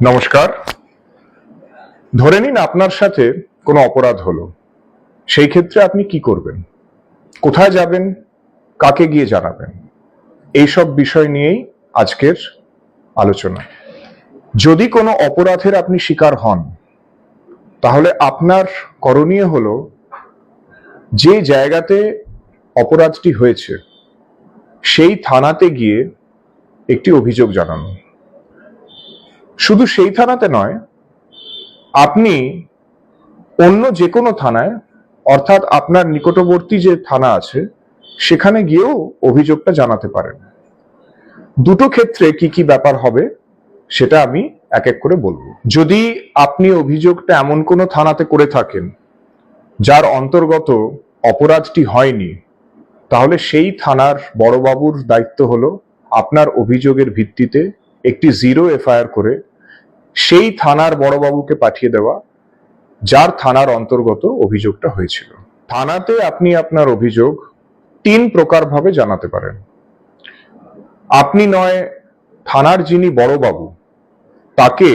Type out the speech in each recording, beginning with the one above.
নমস্কার। ধরে নিন আপনার সাথে কোনো অপরাধ হলো। সেই ক্ষেত্রে আপনি কি করবেন? কোথায় যাবেন? কাকে গিয়ে জানাবেন? এইসব বিষয় নিয়েই আজকের আলোচনা। যদি কোনো অপরাধের আপনি শিকার হন, তাহলে আপনার করণীয় হলো যে জায়গাতে অপরাধটি হয়েছে, সেই থানাতে গিয়ে একটি অভিযোগ জানানো। শুধু সেই থানাতে নয়, আপনি অন্য যে কোনো থানায়, অর্থাৎ আপনার নিকটবর্তী যে থানা আছে, সেখানে গিয়েও অভিযোগটা জানাতে পারেন। দুটো ক্ষেত্রে কি কি ব্যাপার হবে, সেটা আমি এক এক করে বলব। যদি আপনি অভিযোগটা এমন কোনো থানাতে করে থাকেন, যার অন্তর্গত অপরাধটি হয়নি, তাহলে সেই থানার বড়বাবুর দায়িত্ব হলো আপনার অভিযোগের ভিত্তিতে একটি জিরো এফআইআর করে সেই থানার বড়বাবুকে পাঠিয়ে দেওয়া, যার থানার অন্তর্গত অভিযোগটা হয়েছিল। থানাতে আপনি আপনার অভিযোগ তিন প্রকারভাবে জানাতে পারেন। আপনি নয়, থানার যিনি বড়বাবু, তাকে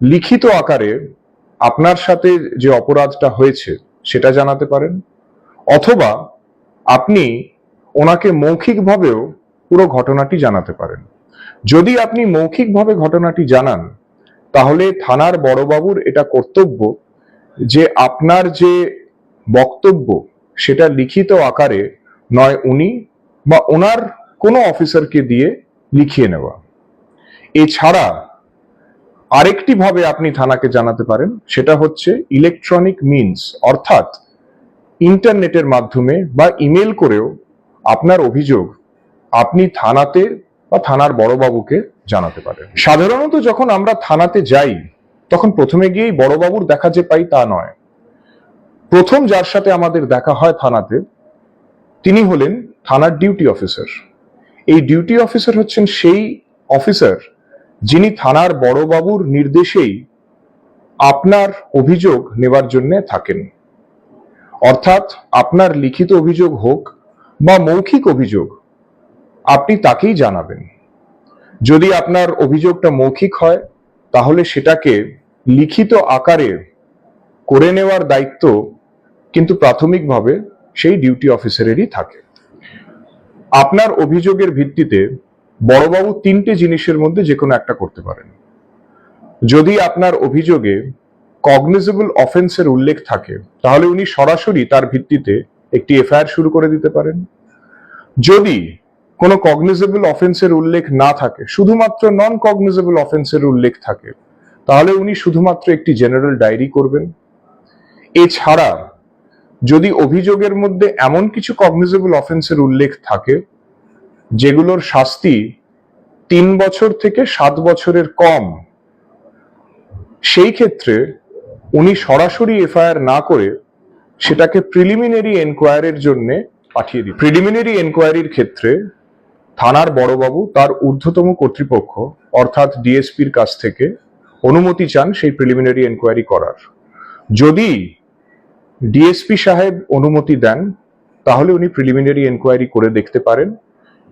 লিখিত আকারে আপনার সাথে যে অপরাধটা হয়েছে সেটা জানাতে পারেন, অথবা আপনি ওনাকে মৌখিকভাবেও পুরো ঘটনাটি জানাতে পারেন। যদি আপনি মৌখিকভাবে ঘটনাটি জানান তাহলে থানার বড়বাবুর এটা কর্তব্য যে আপনার যে বক্তব্য সেটা লিখিত আকারে নয় উনি বা ওনার কোনো অফিসারকে দিয়ে লিখিয়ে নেওয়া। এছাড়া আরেকটি ভাবে আপনি থানাকে জানাতে পারেন, সেটা হচ্ছে ইলেকট্রনিক মিনস অর্থাৎ ইন্টারনেটের মাধ্যমে বা ইমেল করেও আপনার অভিযোগ আপনি থানাতে বা থানার বড়বাবুকে জানাতে পারেন সাধারণত যখন আমরা থানাতে যাই, তখন প্রথমে গিয়েই বড়বাবুর দেখা যে পাই তা নয়। প্রথম যার সাথে আমাদের দেখা হয় থানাতে, তিনি হলেন থানার ডিউটি অফিসার। এই ডিউটি অফিসার হচ্ছেন সেই অফিসার যিনি থানার বড়বাবুর নির্দেশেই আপনার অভিযোগ নেবার জন্য থাকেন। অর্থাৎ আপনার লিখিত অভিযোগ হোক বা মৌখিক অভিযোগ, আপনি তাকেই জানাবেন। যদি আপনার অভিযোগটা মৌখিক হয়, তাহলে সেটাকে লিখিত আকারে করে নেওয়ার দায়িত্ব কিন্তু প্রাথমিকভাবে সেই ডিউটি অফিসারেরই থাকে। আপনার অভিযোগের ভিত্তিতে বড়বাবু তিনটে জিনিসের মধ্যে যে কোনো একটা করতে পারেন। যদি আপনার অভিযোগে কগনিজেবল অফেন্সের উল্লেখ থাকে, তাহলে উনি সরাসরি তার ভিত্তিতে একটি এফআইআর শুরু করে দিতে পারেন। যদি কোনো কগনিজেবল অফেন্সের উল্লেখ না থাকে, শুধুমাত্র নন কগনিজেবল অফেন্সের উল্লেখ থাকে, তাহলে উনি শুধুমাত্র একটি জেনারেল ডায়েরি করবেন। এছাড়া, যদি অভিযোগের মধ্যে এমন কিছু কগনিজেবল অফেন্সের উল্লেখ থাকে, যেগুলোর শাস্তি তিন বছর থেকে সাত বছরের কম, সেই ক্ষেত্রে উনি সরাসরি এফআইআর না করে সেটাকে প্রিলিমিনারি এনকোয়ারির জন্য পাঠিয়ে দিন প্রিলিমিনারি এনকোয়ারির ক্ষেত্রে থানার বড়বাবু তার ঊর্ধ্বতম কর্তৃপক্ষ, অর্থাৎ ডিএসপির কাছ থেকে অনুমতি চান সেই প্রিলিমিনারি এনকোয়ারি করার। যদি ডিএসপি সাহেব অনুমতি দেন, তাহলে উনি প্রিলিমিনারি এনকোয়ারি করে দেখতে পারেন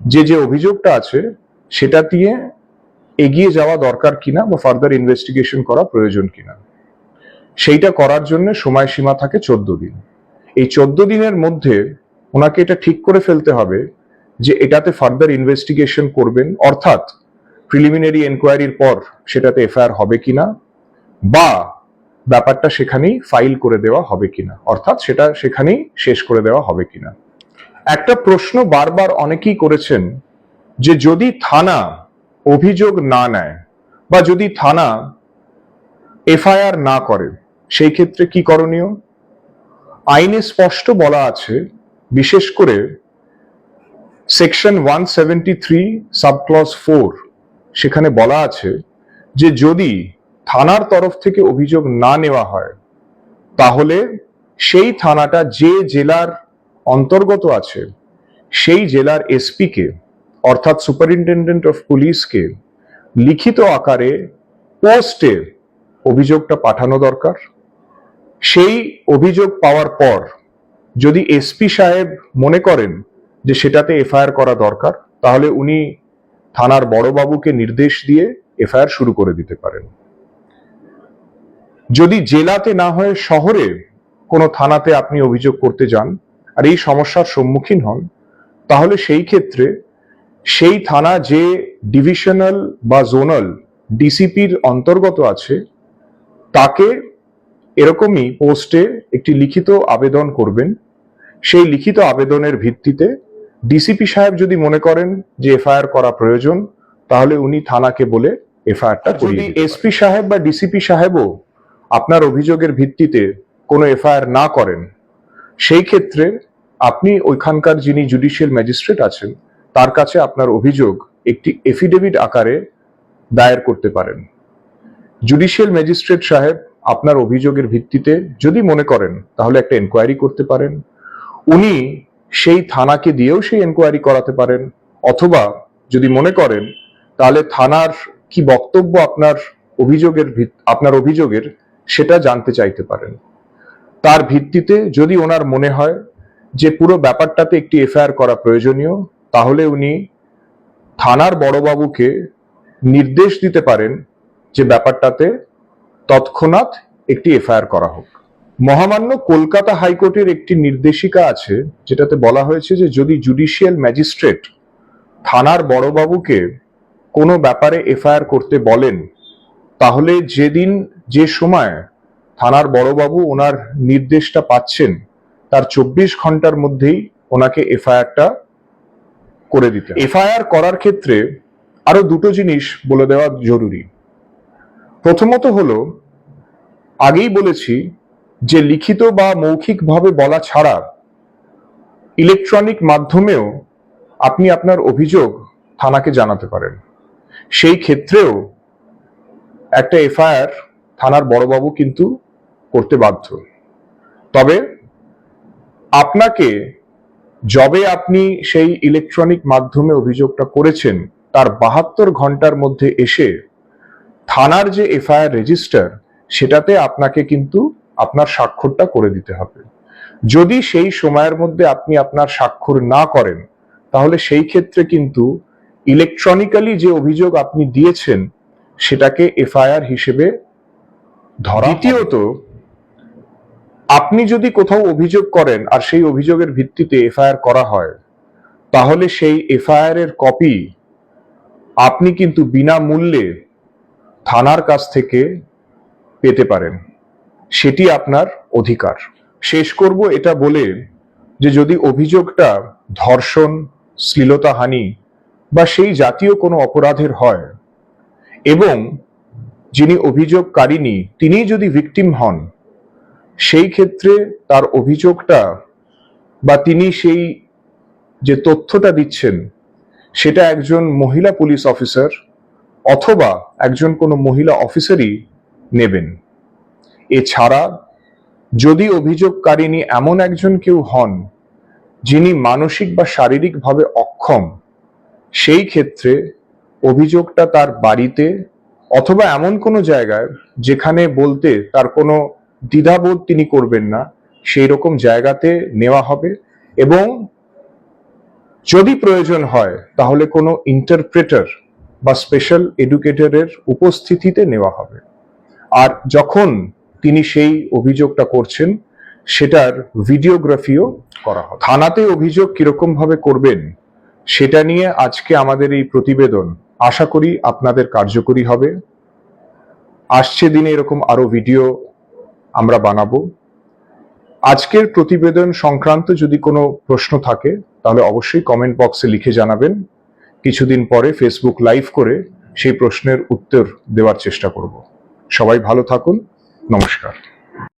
যে যে অভিযোগটা আছে, সেটা দিয়ে এগিয়ে যাওয়া দরকার কিনা বা ফার্দার ইনভেস্টিগেশন করা প্রয়োজন কিনা। সেইটা করার জন্য সময়সীমা থাকে চোদ্দ দিন। এই চোদ্দ দিনের মধ্যে ওনাকে এটা ঠিক করে ফেলতে হবে যে এটাতে ফার্দার ইনভেস্টিগেশন করবেন, অর্থাৎ প্রিলিমিনারি এনকোয়ারির পর সেটাতে এফআইআর হবে কিনা, বা ব্যাপারটা সেখানেই ফাইল করে দেওয়া হবে কিনা, অর্থাৎ সেটা সেখানেই শেষ করে দেওয়া হবে কিনা। একটা প্রশ্ন বারবার অনেকেই করেছেন যে যদি থানা অভিযোগ না নেয় বা যদি থানা এফআইআর না করে, সেই ক্ষেত্রে কি করণীয়? আইনে স্পষ্ট বলা আছে, বিশেষ করে section one seventy three subclause four সেখানে বলা আছে যে যদি থানার তরফ থেকে অভিযোগ না নেওয়া হয়, তাহলে সেই থানাটা যে জেলার অন্তর্গত আছে, সেই জেলার এসপিকে, অর্থাৎ সুপারিনটেন্ডেন্ট অফ পুলিশকে, লিখিত আকারে পোস্টে অভিযোগটা পাঠানো দরকার। সেই অভিযোগ পাওয়ার পর যদি এসপি সাহেব মনে করেন যে সেটাতে এফআইআর করা দরকার, তাহলে উনি থানার বড়বাবুকে নির্দেশ দিয়ে এফআইআর শুরু করে দিতে পারেন। যদি জেলাতে না হয়ে শহরে কোনো থানাতে আপনি অভিযোগ করতে যান আর এই সমস্যার সম্মুখীন হন, তাহলে সেই ক্ষেত্রে সেই থানা যে ডিভিশনাল বা জোনাল ডিসিপির অন্তর্গত আছে, তাকে এরকমই পোস্টে একটি লিখিত আবেদন করবেন। সেই লিখিত আবেদনের ভিত্তিতে ডিসিপি সাহেব যদি মনে করেন যে এফআইআর করা প্রয়োজন তাহলে উনি থানাকে বলে এফআইআরটা যদি এসপি সাহেব বা ডিসিপি সাহেবও আপনার অভিযোগের ভিত্তিতে কোনো এফআইআর না করেন সেই ক্ষেত্রে আপনি ওইখানকার যিনি জুডিশিয়াল ম্যাজিস্ট্রেট আছেন তার কাছে আপনার অভিযোগ একটি এফিডেভিট আকারে দায়ের করতে পারেন। জুডিশিয়াল ম্যাজিস্ট্রেট সাহেব আপনার অভিযোগের ভিত্তিতে যদি মনে করেন তাহলে একটা এনকোয়ারি করতে পারেন। উনি সেই থানাকে দিয়েও সেই এনকোয়ারি করাতে পারেন। অথবা যদি মনে করেন, তাহলে থানার কি বক্তব্য আপনার অভিযোগের আপনার অভিযোগের, সেটা জানতে চাইতে পারেন। তার ভিত্তিতে যদি ওনার মনে হয় যে পুরো ব্যাপারটাতে একটি এফআইআর করা প্রয়োজনীয়, তাহলে উনি থানার বড়বাবুকে নির্দেশ দিতে পারেন যে ব্যাপারটাতে তৎক্ষণাৎ একটি এফআইআর করা হোক। মহামান্য কলকাতা হাইকোর্টের একটি নির্দেশিকা আছে, যেটাতে বলা হয়েছে যে যদি জুডিশিয়াল ম্যাজিস্ট্রেট থানার বড়বাবুকে কোনো ব্যাপারে এফআইআর করতে বলেন, তাহলে যেদিন, যে সময় থানার বড়বাবু ওনার নির্দেশটা পাচ্ছেন, তার চব্বিশ ঘণ্টার মধ্যেই ওনাকে এফআইআরটা করে দিতে এফআইআর করার ক্ষেত্রে আরও দুটো জিনিস বলে দেওয়া জরুরি। প্রথমত হলো, আগেই বলেছি যে লিখিত বা মৌখিকভাবে বলা ছাড়া ইলেকট্রনিক মাধ্যমেও আপনি আপনার অভিযোগ থানাকে জানাতে পারেন। সেই ক্ষেত্রেও একটা এফআইআর থানার বড়বাবু কিন্তু করতে বাধ্য। তবে আপনাকে যবে আপনি সেই ইলেকট্রনিক মাধ্যমে অভিযোগটা করেছেন, তার বাহাত্তর ঘণ্টার মধ্যে এসে থানার যে এফআইআর রেজিস্টার, সেটাতে আপনাকে কিন্তু আপনার স্বাক্ষরটা করে দিতে হবে। যদি সেই সময়ের মধ্যে আপনি আপনার স্বাক্ষর না করেন তাহলে সেই ক্ষেত্রে কিন্তু ইলেকট্রনিক্যালি যে অভিযোগ আপনি দিয়েছেন সেটাকে এফআইআর হিসেবে ধরা দ্বিতীয়ত আপনি যদি কোথাও অভিযোগ করেন আর সেই অভিযোগের ভিত্তিতে এফআইআর করা হয় তাহলে সেই এফআইআর এর কপি আপনি কিন্তু বিনামূল্যে থানার কাছ থেকে পেতে পারেন। সেটি আপনার অধিকার। শেষ করব এটা বলে যে যদি অভিযোগটা ধর্ষণ, শ্লীলতাহানি বা সেই জাতীয় কোনো অপরাধের হয় এবং যিনি অভিযোগকারিনী তিনি যদি ভিকটিম হন, সেই ক্ষেত্রে তার অভিযোগটা বা তিনি সেই যে তথ্যটা দিচ্ছেন, সেটা একজন মহিলা পুলিশ অফিসার অথবা একজন কোনো মহিলা অফিসারই নেবেন। এছাড়া যদি অভিযোগকারিনী এমন একজন কেউ হন, যিনি মানসিক বা শারীরিকভাবে অক্ষম, সেই ক্ষেত্রে অভিযোগটা তার বাড়িতে অথবা এমন কোনো জায়গায় যেখানে বলতে তার কোনো দ্বিধাবোধ তিনি করবেন না, সেই রকম জায়গাতে নেওয়া হবে এবং যদি প্রয়োজন হয়, তাহলে কোনো ইন্টারপ্রেটার বা স্পেশাল এডুকেটরের উপস্থিতিতে নেওয়া হবে। আর যখন তিনি সেই অভিযোগটা করছেন, সেটার ভিডিওগ্রাফিও করা হবে। থানাতে অভিযোগ কীরকম ভাবে করবেন, সেটা নিয়ে আজকে আমাদের এই প্রতিবেদন আশা করি আপনাদের কার্যকরী হবে। আসছে দিনে এরকম আরও ভিডিও আমরা বানাবো। আজকের প্রতিবেদন সংক্রান্ত যদি কোনো প্রশ্ন থাকে, তাহলে অবশ্যই কমেন্ট বক্সে লিখে জানাবেন। কিছুদিন পরে ফেসবুক লাইভ করে সেই প্রশ্নের উত্তর দেওয়ার চেষ্টা করব। সবাই ভালো থাকুন। নমস্কার।